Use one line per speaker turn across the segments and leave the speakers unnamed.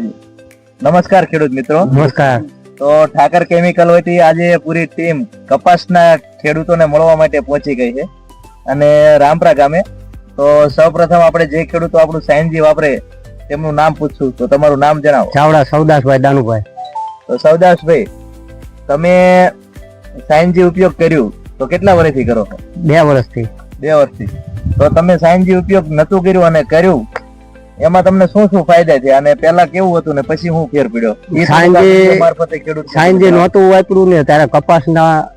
નમસ્કાર ખેડૂત મિત્રો.
નમસ્કાર.
તો ઠાકર કેમિકલ વતી આજે પૂરી ટીમ કપાસના ખેડૂતોને મળવા માટે પહોંચી ગઈ છે. અને રામપરા ગામે. તો સૌપ્રથમ આપણે જે ખેડૂતો આપણું સાયન્સજી વાપરે તેમનું નામ પૂછશું તો તમારું નામ જણાવો.
ચાવડા સૌદાસભાઈ દાનુભાઈ.
તો સૌદાસભાઈ તમે સાયન્સજી ઉપયોગ કર્યું તો કેટલા વર્ષથી કરો
બે વર્ષથી.
બે વર્ષથી. તો તમે સાયન્સજી ઉપયોગ નતું કર્યું અને કર્યું એમાં તમને શું શું ફાયદા છે? અને પેલા કેવું હતું ને પછી હું ફેર પડ્યો?
સાંજે-
મારફતે ખેડૂત
સાંજે નહોતું વાપર્યું ને ત્યારે કપાસના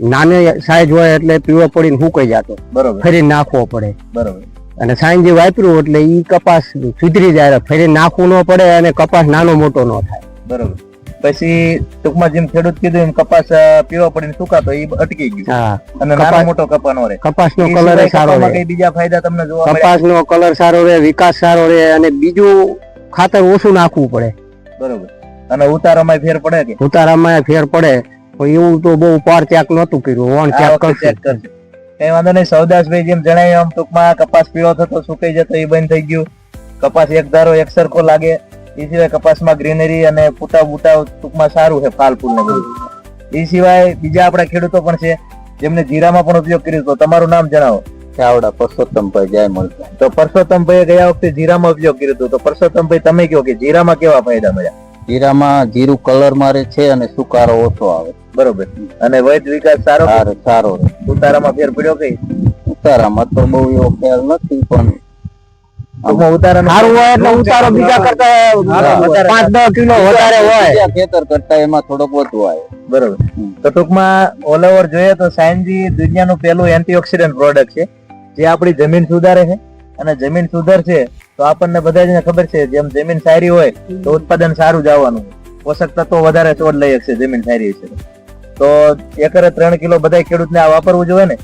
નાને સાઈઝ હોય એટલે પીળો પડીને સુકાઈ જતો.
બરોબર.
ફરી નાખવો પડે.
બરોબર.
અને સાંજે વાપર્યું એટલે ઈ કપાસ સુધરી જાય ફરી નાખવું ન પડે અને કપાસ નાનો મોટો ન થાય.
બરોબર. પછી ટૂંકમાં જેમ ખેડૂત કીધું એમ કપાસ પીળો પડીને સુકાતો એ અટકી ગયું. અને નાનો મોટો કપાનો રહે
કપાસ
નો
કલર સારો રહે
બીજા ફાયદા તમને જોવા કપાસ
નો કલર સારો રહે વિકાસ સારો રહે અને બીજું ખાતર ઓછું નાખવું પડે.
બરોબર. અને ઉતારામાં ફેર પડે કે?
ઉતારામાં ફેર પડે. પણ એવું તો બહુ પાર ચેક નહોતું કર્યું. વણ ચેક કરશું.
કઈ વાંધો નહીં. સૌદાસભાઈ જેમ જણાવ્યું આમ ટૂંકમાં કપાસ પીળો થતો સુકાઈ જતો એ બંધ થઈ ગયું. કપાસ એક ધારો એક સરખો લાગે. એ સિવાય કપાસમાં ગ્રીનરી અને ફૂટા બૂટા ટૂંકમાં સારું છે ફાલ ફૂલ ને બધું. એ સિવાય બીજા આપણા ખેડૂતો પણ છે જેમને જીરામાં પણ ઉપયોગ કર્યો તો તમારું નામ જણાવો.
ચાવડા પરસોત્તમભાઈ જય મળતા
તો પરસોત્તમભાઈએ ગયા વખતે જીરામાં ઉપયોગ કર્યો હતો તો પરસોત્તમભાઈ તમે કહો કે જીરામાં કેવા ફાયદા મળ્યા?
જીરામાં જીરું કલર મારે છે અને સુકારો ઓછો આવે.
બરોબર. અને વૈદ વિકાસ સારો?
સારો.
ઉતારામાં ફેર પડ્યો કઈ
ઉતારામાં તો બહુ એવો ખ્યાલ નથી પણ
ટૂંકમાં ઉતારાનો
સારું હોય એટલે ઉતારો બીજા કરતા પાંચ દસ કિલો વધારે હોય.
ખેતર કરતા એમાં થોડોક વધુ આવે
બરોબર. તો ટૂંકમાં ઓલ ઓવર જોઈએ તો સાયન્સજી દુનિયાનું પહેલું એન્ટીઓક્સિડન્ટ પ્રોડક્ટ છે. જે આપણી જમીન સુધારે છે. અને જમીન સુધરશે તો આપણને બધા જ ખબર છે જેમ જમીન સારી હોય તો ઉત્પાદન સારું જ આવવાનું. પોષક તત્વો વધારે છોડ લઈ શકશે જમીન સારી હશે. તો. એકરે ત્રણ કિલો બધા ખેડૂતને આ વાપરવું જોઈએ ને?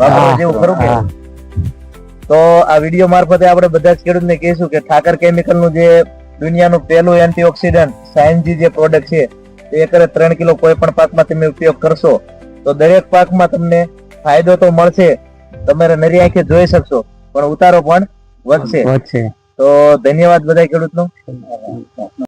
વાપરવું જેવું ખરું કે. તો આ વીડિયો મારફતે આપણે બધા જ ખેડૂતને કહીશું કે ઠાકર કેમિકલનું જે દુનિયાનું પહેલું એન્ટીઓક્સિડન્ટ સાયન્સજી જે પ્રોડક્ટ છે તે એકરે ત્રણ કિલો કોઈ પણ પાકમાં તમે ઉપયોગ કરશો. તો દરેક પાકમાં તમને ફાયદો તો મળશે તમારે નરી આંખે જોઈ શકશો પણ ઉતારો પણ વધશે.
વધશે.
તો ધન્યવાદ બધા ખેડૂતનો.